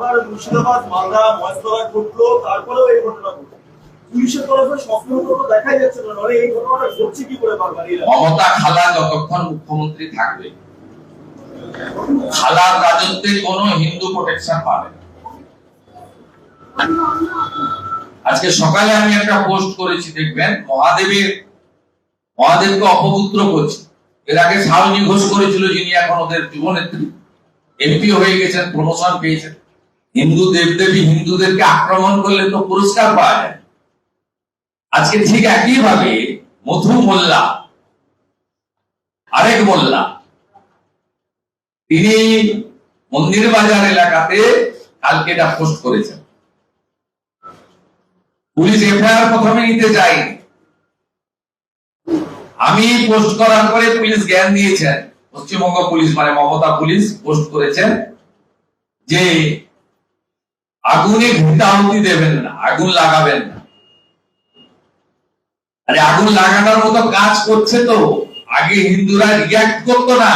বারবার মুর্শিদাবাদ, মালদা, মহেশতলা ঘটলো, তারপরেও এই ঘটনা ঘটলো। আজকে সকালে আমি একটা পোস্ট করেছি, দেখবেন? মহাদেবের, মহাদেবকে অপপুত্র করছে এর আগে শালিনী ঘোষ করেছিল, যিনি এখন ওদের যুবনেত্রী। এমপি হয়ে গেছেন প্রমোশন পেয়েছেন। হিন্দু দেবদেবী হিন্দুদেরকে আক্রমণ করলে তো পুরস্কার পাওয়া যায়। আজকে ঠিক একই ভাবে মধু মোল্লা, আরেক মোল্লা, তিনি মন্দির বাজার এলাকাতে কালকে এটা পোস্ট করেছেন। পুলিশ এফআইআর প্রথমে নিতে যায়নি। আমি পোস্ট করার পরে পুলিশ জ্ঞান দিয়েছেন, পশ্চিমবঙ্গ পুলিশ মানে মমতা পুলিশ পোস্ট করেছেন যে আগুনে ঘৃতাহুতি দেবেন না, আগুন লাগাবেন না। আরে আগুন লাগানোর মতো কাজ করছে তো, আগে হিন্দুরা রিয়াক্ট করতো না।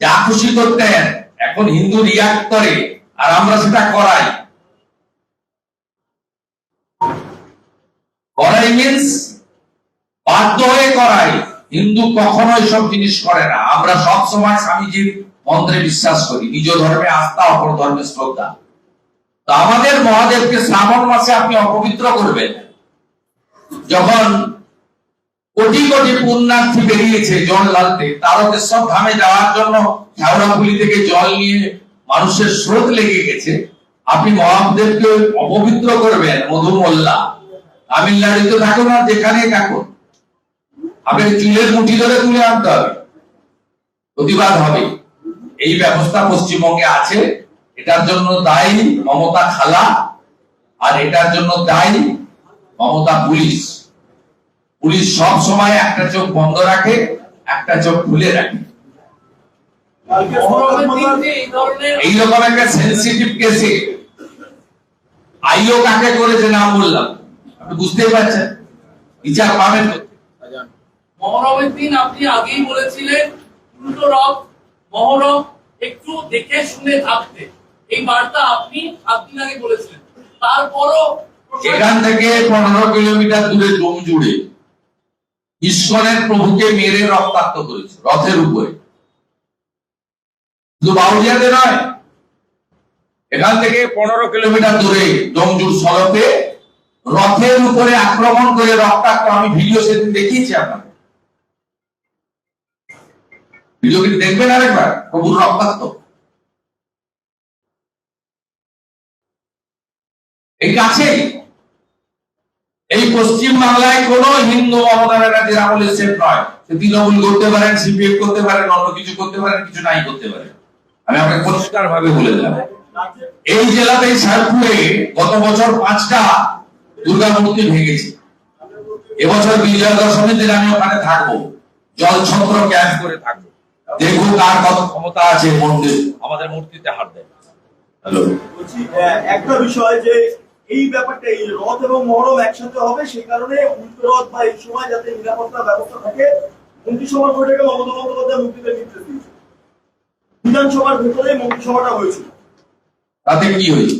যা খুশি করতেন, এখন হিন্দু রিয়াক্ট করে, আর আমরা সেটা করাই। করাই মিন্স বাধ্য হয়ে করাই। হিন্দু কখনো সব জিনিস করে না। আমরা সবসময় স্বামীজির মন্ত্রে বিশ্বাস করি। নিজ ধর্মে আস্থা, অপর ধর্মে শ্রদ্ধা। আমাদের মহাদেবকে শ্রাবণ মাসে আপনি অপবিত্র করবেন। যখন কোটি কোটি পুণ্যার্থী বেরিয়েছে জল লালতে তারকেশ্বর ধামে যাওয়ার জন্য শেওড়াফুলি থেকে জল নিয়ে মানুষের স্রোত লেগে গেছে, আপনি মহাদেবকে অপবিত্র করবেন মধু মোল্লা তামিলনাড়ুতে থাকুন আর যেখানে থাকুন। আপনাকে চুলের মুঠি ধরে তুলে আনতে হবে। প্রতিবাদ হবে। এই ব্যবস্থা পশ্চিমবঙ্গে আছে। এটার জন্য দায়ী মমতা খালা আর এটার জন্য দায়ী মমতা পুলিশ। পুলিশ সব সময় একটা চোখ বন্ধ রাখে একটা চোখ খুলে রাখে। এই এইরকম একটা সেন্সিটিভ কেসে আইও কাকে করেছে না বললাম। আপনি বুঝতেই পারছেন। বিচার পাবেন তো। মহরমের দিন আপনি আগেই বলেছিলেন উল্টো রথ মহরম একটু দেখে শুনে থাকতে। এই বার্তা আপনি সাত আগে বলেছিলেন। তারপরও এখান থেকে পনেরো কিলোমিটার দূরে জম জুড়ে ঈশ্বরের প্রভুকে মেরে রক্তাক্ত করেছে, রথের উপরে। শুধু নয়, এখান থেকে পনেরো কিলোমিটার দূরে সড়কে রথের উপরে আক্রমণ করে রক্তাক্ত, আমি ভিডিও সেদিন দেখিয়েছি আপনাকে ভিডিও কিন্তু দেখবেন আরেকবার? প্রভুর রক্তাক্ত। এই কাছেই এই পশ্চিম বাংলায় কোন হিন্দু মমতা ব্যানার্জির আমলে সেফ নয়। তৃণমূল করতে পারেন সিপিএম করতে পারেন, অন্য কিছু করতে পারেন, কিছু নাই করতে পারেন। আমি আপনাকে পরিষ্কার ভাবে বলে দিলাম। এই জেলাতে শেরপুরে গত বছর পাঁচটা দুর্গা মূর্তি ভেঙেছে। এবছর বিজয়া দশমীর দিন আমি ওখানে থাকব। জল ছত্র ক্যাম্প করে থাকব। দেখুন কার কত ক্ষমতা আছে মন্দির। আমাদের মূর্তিতে হাত দেয়। হ্যালো। একটা বিষয় যে এই ব্যাপারটা, এই রথ এবং মহরম একসাথে হবে, সেই কারণে রথ বা এই সময় যাতে নিরাপত্তা ব্যবস্থা থাকে, মন্ত্রিসভার বৈঠকে মমতা বন্দ্যোপাধ্যায় মুক্তিদের নির্দেশ দিয়েছে বিধানসভার ভেতরে মন্ত্রিসভাটা হয়েছিল। তাতে কি হয়েছে?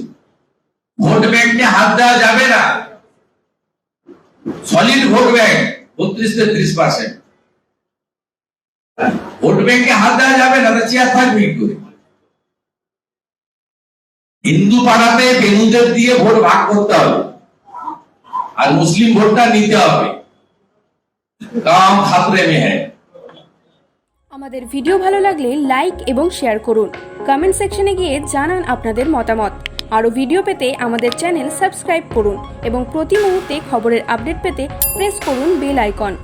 ভোট ব্যাংকে হাত দেওয়া যাবে না। সলিড ভোট ব্যাংক, বত্রিশ তেত্রিশ পার্সেন্ট। ভোট ব্যাংকে হাত দেওয়া যাবে না চেয়ার থাকবে কি করে? হিন্দু পাড়াতে বেনুদের দিয়ে ভোট ভাগ করতে হবে। আর মুসলিম ভোটটা নিতে হবে। কাম খাতরে মে হ্যায় আমাদের ভিডিও ভালো লাগলে লাইক এবং শেয়ার করুন। কমেন্ট সেকশনে গিয়ে জানান আপনাদের মতামত। আরও ভিডিও পেতে আমাদের চ্যানেল সাবস্ক্রাইব করুন এবং প্রতি মুহূর্তে খবরের আপডেট পেতে প্রেস করুন বেল আইকন।